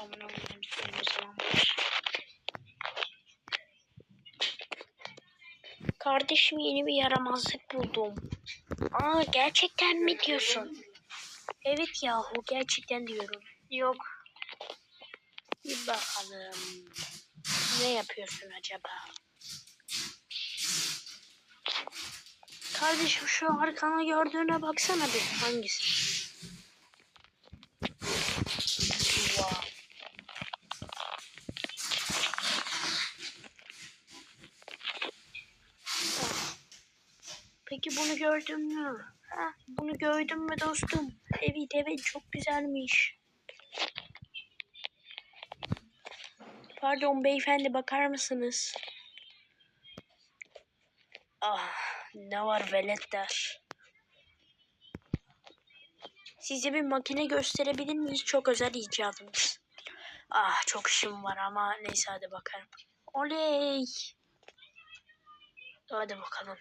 Aman Allah'ım senin o zaman. Kardeşim yeni bir yaramazlık buldum. Aa gerçekten mi diyorsun? Evet yahu gerçekten diyorum. Yok. Bir bakalım. Ne yapıyorsun acaba? Kardeşim şu arkana gördüğüne baksana bir. Hangisi? Peki bunu gördün mü? Ha, bunu gördün mü dostum? Evet evet çok güzelmiş. Pardon beyefendi bakar mısınız? Ah ne var veletler. Size bir makine gösterebilir miyiz? Çok özel icadımız. Ah çok işim var ama neyse hadi bakalım. Oley. Hadi bakalım.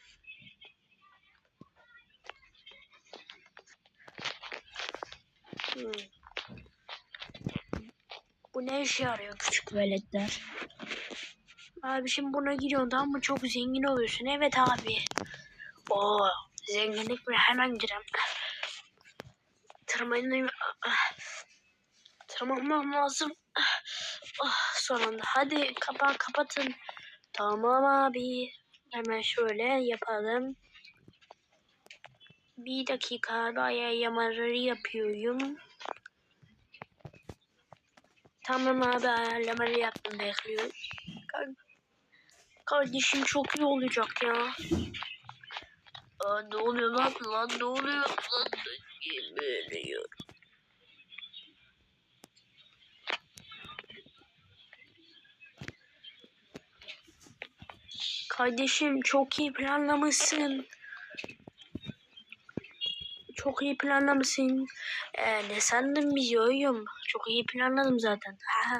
Bu ne işe yarıyor küçük veletler? Abi şimdi buna giriyorsun tamam mı? Çok zengin oluyorsun. Evet abi. Oo zenginlik mi? Hemen girem. Tırmanayım. Tırmanmam lazım. Ah, son anda. Hadi kapa kapatın. Tamam abi. Hemen şöyle yapalım. Bir dakika ayarlamaları yapıyorum. Tamam abi ayarlamaları yaptım bekliyorum. Kar- Kardeşim çok iyi olacak ya. Aa, ne oluyor lan lan ne oluyor lan Bilmiyorum. Kardeşim çok iyi planlamışsın. Çok iyi planlamışsın. Ee, ne sandın bizi oyum? Çok iyi planladım zaten. Ha.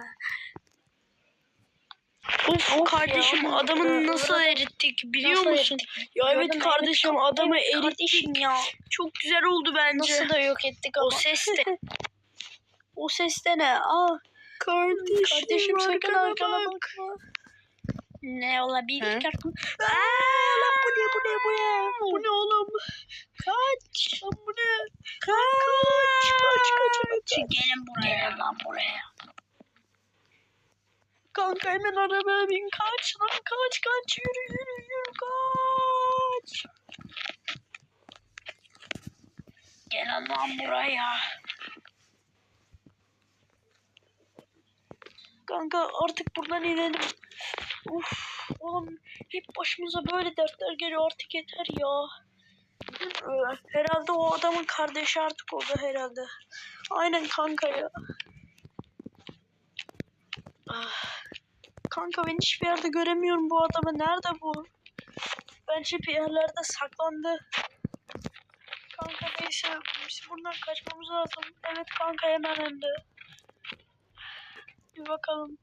Of, kardeşim ya. adamı nasıl erittik biliyor Nasıl musun? Ya evet Gördün mü? kardeşim Evet, adamı erittik. kardeşim ya. Çok güzel oldu bence. Nasıl da yok ettik ama. O ses de. o ses de ne? Aa, kardeşim, Kardeşim sakın arkana bak. bakma. Ne olabilir? Aa, bu ne bu ne bu ne? Oğlum? Kaç. Lan bu ne? Kaç. Kaç kaç kaç. Gelin buraya. Lan buraya. Kanka hemen arabaya bin kaç lan kaç kaç yürü yürü yürü kaç. Gelin lan buraya. Kanka artık buradan inelim. Uf, oğlum hep başımıza böyle dertler geliyor artık yeter ya. Herhalde o adamın kardeşi artık oldu herhalde. Aynen kanka ya. Ah. Kanka ben hiçbir yerde göremiyorum bu adamı. Nerede bu? Bence bir yerlerde saklandı. Kanka neyse biz buradan kaçmamız lazım. Evet kanka hemen hem. Bir bakalım.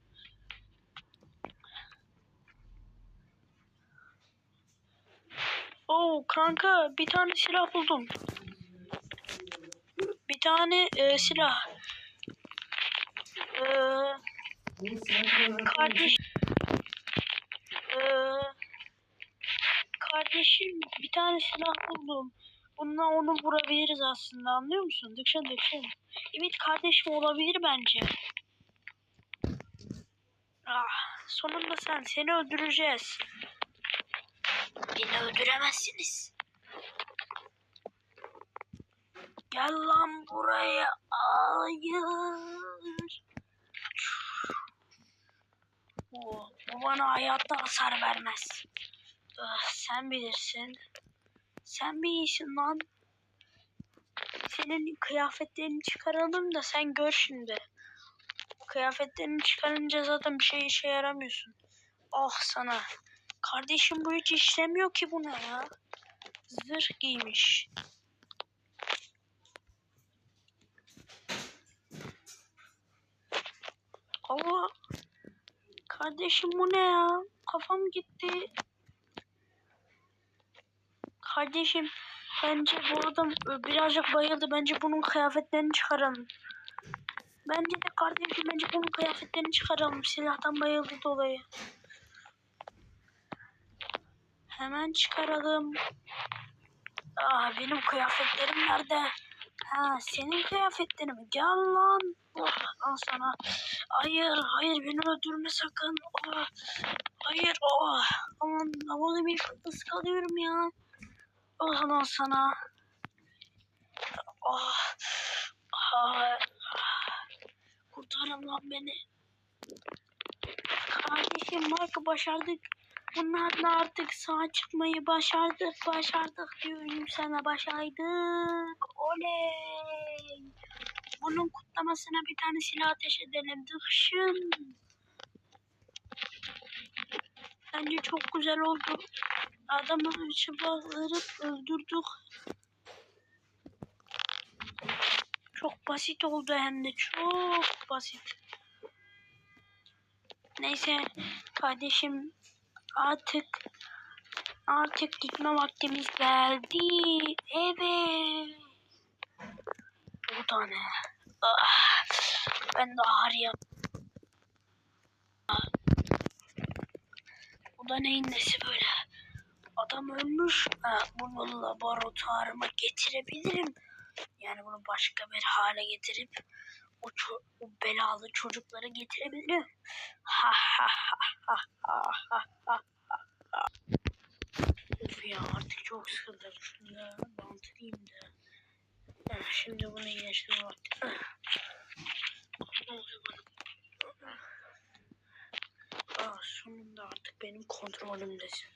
Oo kanka bir tane silah buldum. Bir tane e, silah. Ee, kardeş. Ee, kardeşim bir tane silah buldum. Bununla onu vurabiliriz aslında anlıyor musun? Dıkşın dıkşın. Evet kardeşim olabilir bence. Ah, sonunda sen. Seni öldüreceğiz. Beni öldüremezsiniz. Gel lan buraya. Hayır. O, bu bana hayatta hasar vermez. Ah, sen bilirsin. Sen bir iyisin lan. Senin kıyafetlerini çıkaralım da sen gör şimdi. Kıyafetlerini çıkarınca zaten bir şey işe yaramıyorsun. Ah sana. Kardeşim bu hiç işlemiyor ki buna ya. Zırh giymiş. Allah. Kardeşim bu ne ya? Kafam gitti. Kardeşim bence bu adam birazcık bayıldı. Bence bunun kıyafetlerini çıkaralım. Bence de kardeşim bence bunun kıyafetlerini çıkaralım. Silahtan bayıldı dolayı. Hemen çıkaralım. Aa benim kıyafetlerim nerede? Ha senin kıyafetlerin mi? Gel lan. Al sana. Hayır hayır beni öldürme sakın. Oh, hayır oh. Aman aman bir ıskalıyorum ya. Oh lan sana. Oh. Ah. Kurtarın lan beni. Kardeşim bak başardık. Bunlarla artık sağ çıkmayı başardık. Başardık diyorum sana başardık. Oley. Bunun kutlamasına bir tane silah ateş edelim. Dıkşın. Bence çok güzel oldu. Adamı çıplaklarıp öldürdük. Çok basit oldu hem de çok basit. Neyse kardeşim artık artık gitme vaktimiz geldi. Evet. Bu da ne? Ah, ben de ağrıya. Bu da neyin nesi böyle? Adam ölmüş. Ha, bunu laboratuvarıma getirebilirim. Yani bunu başka bir hale getirip o, o belalı çocukları getirebilirim. Ha ha ha ha ha ha ha. Of ya artık çok sıkıldım. Şunu da bantlayayım da. Şimdi bunu iyileştirme vakti. Bana? Ah, sonunda artık benim kontrolümdesin.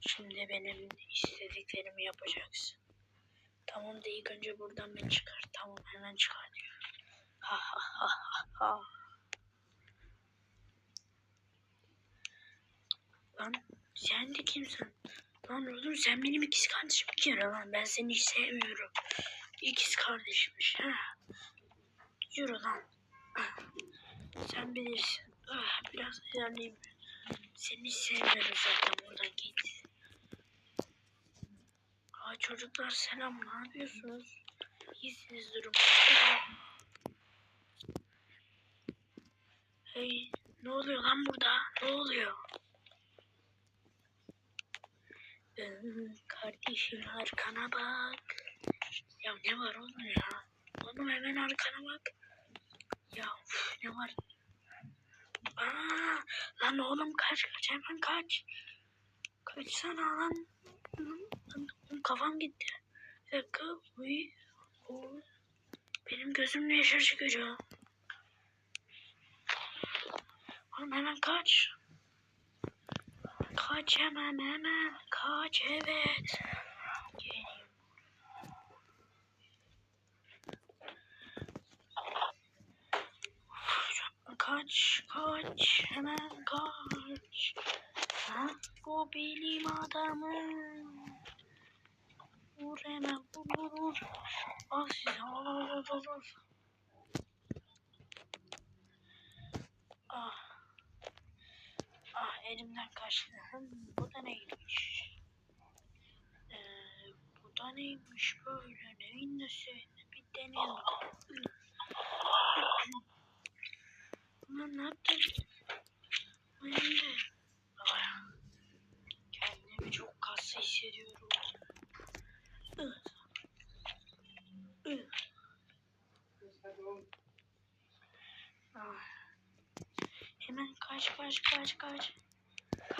Şimdi benim istediklerimi yapacaksın. Tamam da ilk önce buradan beni çıkar. Tamam hemen çıkar diyor. Ha. Lan sen de kimsin? Lan oğlum sen benim ikiz kardeşim bir lan. Ben seni hiç sevmiyorum. İkiz kardeşmiş ha. Yürü lan. Ah, Sen bilirsin. Ah, biraz ilerleyeyim. Seni hiç sevmiyorum zaten buradan git. Aa, çocuklar selam ne yapıyorsunuz? İyisiniz durum. Hey ne oluyor lan burada? Ne oluyor? Kardeşim arkana bak. Ya ne var oğlum ya? Oğlum hemen arkana bak. Ya uf, ne var? Aa, lan oğlum kaç kaç hemen kaç. Kaçsana lan. Lan, Kafam gitti. Bir dakika. Uy. Benim gözüm ne yaşar çıkıyor. Oğlum hemen kaç. Kaç hemen hemen. Kaç evet. Kaç kaç hemen kaç. Ha? Bu benim adamım. Vur hemen vur vur. Al size al al al. al. Ah. Elimden kaçtı. Bu da neymiş? Ee, bu da neymiş böyle? Neyin nesi? Bir deneyelim. Ne yaptın? Benim de. Kendimi çok kaslı hissediyorum. Ah. Hemen kaç kaç kaç kaç.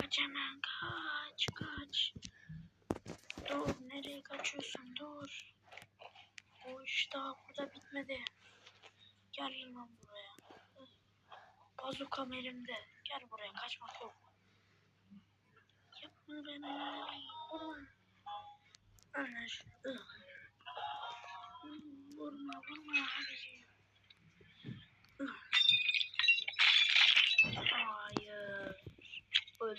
Kaç hemen kaç kaç. Dur nereye kaçıyorsun dur. O iş daha burada bitmedi. Gel lan buraya. Bazukam elimde. Gel buraya kaçmak yok. Yapma beni. Vurma. Ih. Vurma vurma abiciğim. Hayır. Öl.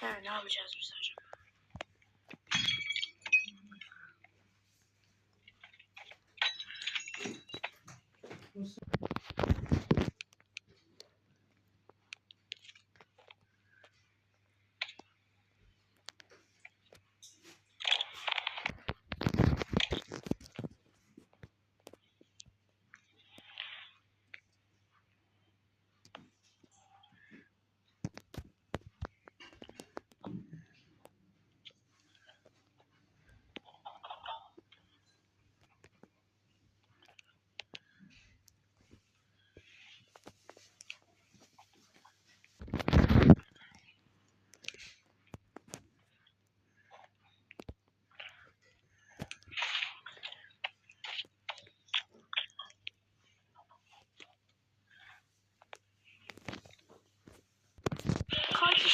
Ha, ne yapacağız biz acaba?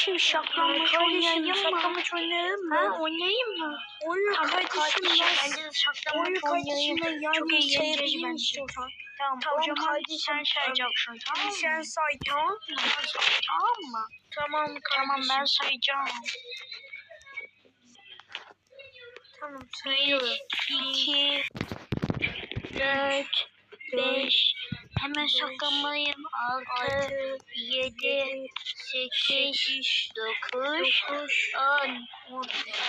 Kardeşim şaklanmaç oynayalım mı? Şaklanmaç oynayalım mı? Ha oynayayım mı? Oyun Tamam kardeşim ben. bence Oyun oynayayım. kardeşimle yan Çok eğlenceli bence. Tamam, Tamam zaman kardeşim, sen sayacaksın tamam mı? Sen say tamam mı? Ben say, tamam mı? Tamam kardeşim. Tamam ben sayacağım. Tamam sayıyorum. 2 4 5 Hemen saklanmalıyım. 6 7 8 9 10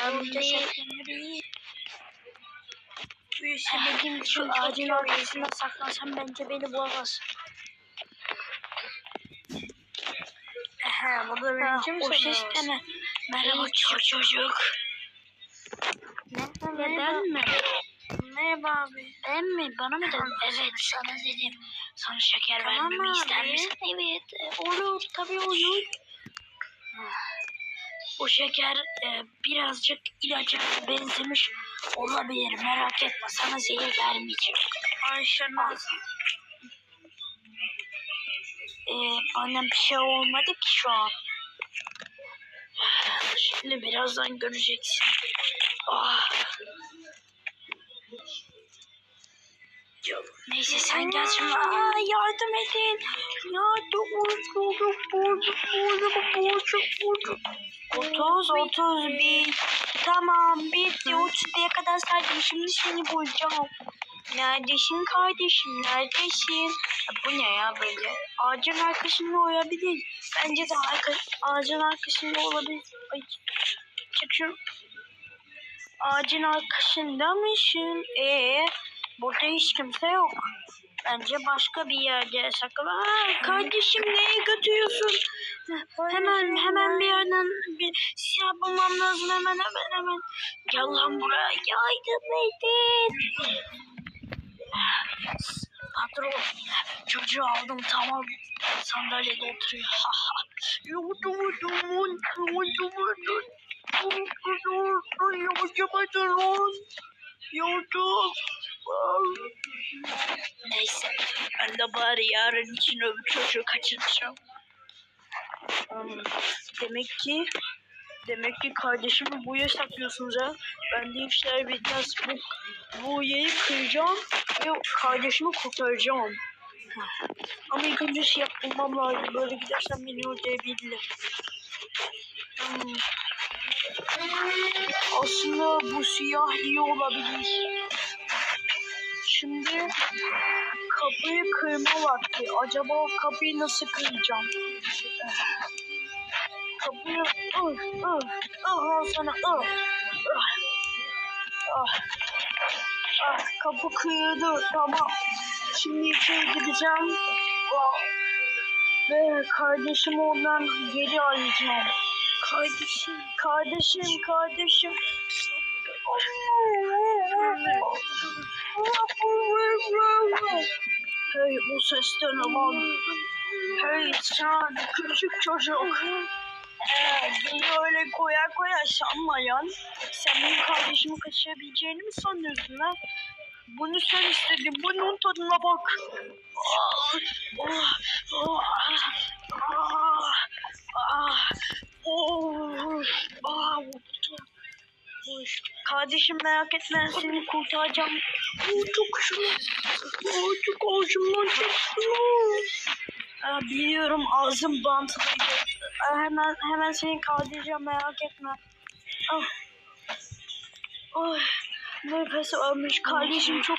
11 Sevmediğim Şu için ağacın arkasına saklansam bence beni bulamaz. He, burada Ha, birinci mi sanıyorsun? Merhaba çocuk. Ne? Ne ben mi? Merhaba abi. Ben mi? Bana mı dedin? Evet sana dedim. Sana şeker Tamam vermemi ister abi. misin? Evet. Olur tabii olur. Bu şeker e, birazcık ilaca benzemiş olabilir. Merak etme sana zehir vermeyecek. Ayşe Naz. E, bana bir şey olmadı ki şu an. Şimdi birazdan göreceksin. Ah. Neyse sen gel şimdi. Aa, yardım edin. Yardım edin. Bozuk, bozuk, bozuk, bozuk. 30, 31. Tamam bitti. 30'ya kadar saydım. Şimdi seni bulacağım. Neredesin kardeşim? Neredesin? Ya bu ne ya böyle? Ağacın arkasında olabilir. Bence de arka, ağacın arkasında olabilir. Ay, çık şu. Ağacın arkasında mısın? Ee, burada hiç kimse yok. Bence başka bir yerde saklı. Aa, kardeşim neye götürüyorsun? Hemen hemen bir yerden bir silah bulmam lazım hemen hemen hemen. Gel lan buraya yardım edin. Patron çocuğu aldım tamam sandalyede oturuyor. Ha ha. Yardım edin. Yardım edin. Yardım edin. Neyse ben de bari yarın için öbür çocuğu kaçıracağım. Demek ki demek ki kardeşimi buya saklıyorsunuz ha. Ben de işler bitmez. Bu, bu yayı kıracağım ve kardeşimi kurtaracağım. Ama ilk önce şey yapmam lazım. Böyle gidersem beni öldürebilirler. Hmm. Aslında bu siyah iyi olabilir. Şimdi kapıyı kırma vakti. Acaba o kapıyı nasıl kıracağım? Kapıyı ıh ıh ıh al sana ıh. Ah. Ah. Kapı kırıldı tamam. Şimdi içeri gideceğim. Ah. Ve kardeşimi ondan geri arayacağım. Kardeşim, kardeşim, kardeşim. Hey bu sesten aman. Hey sen küçük çocuk. Ee, beni öyle koyar koyar sanmayan. Sen benim kardeşimi kaçırabileceğini mi sanıyorsun ha? Bunu sen istedin. Bunun tadına bak. Ah, ah, ah. Kardeşim merak etme seni kurtaracağım. Oh, çok şunu. Oh, çok ağzımdan çıktı. Aa, biliyorum ağzım bantlıydı. Aa, hemen hemen seni kaldıracağım merak etme. Ah. Oh. Nefes almış. Kardeşim çok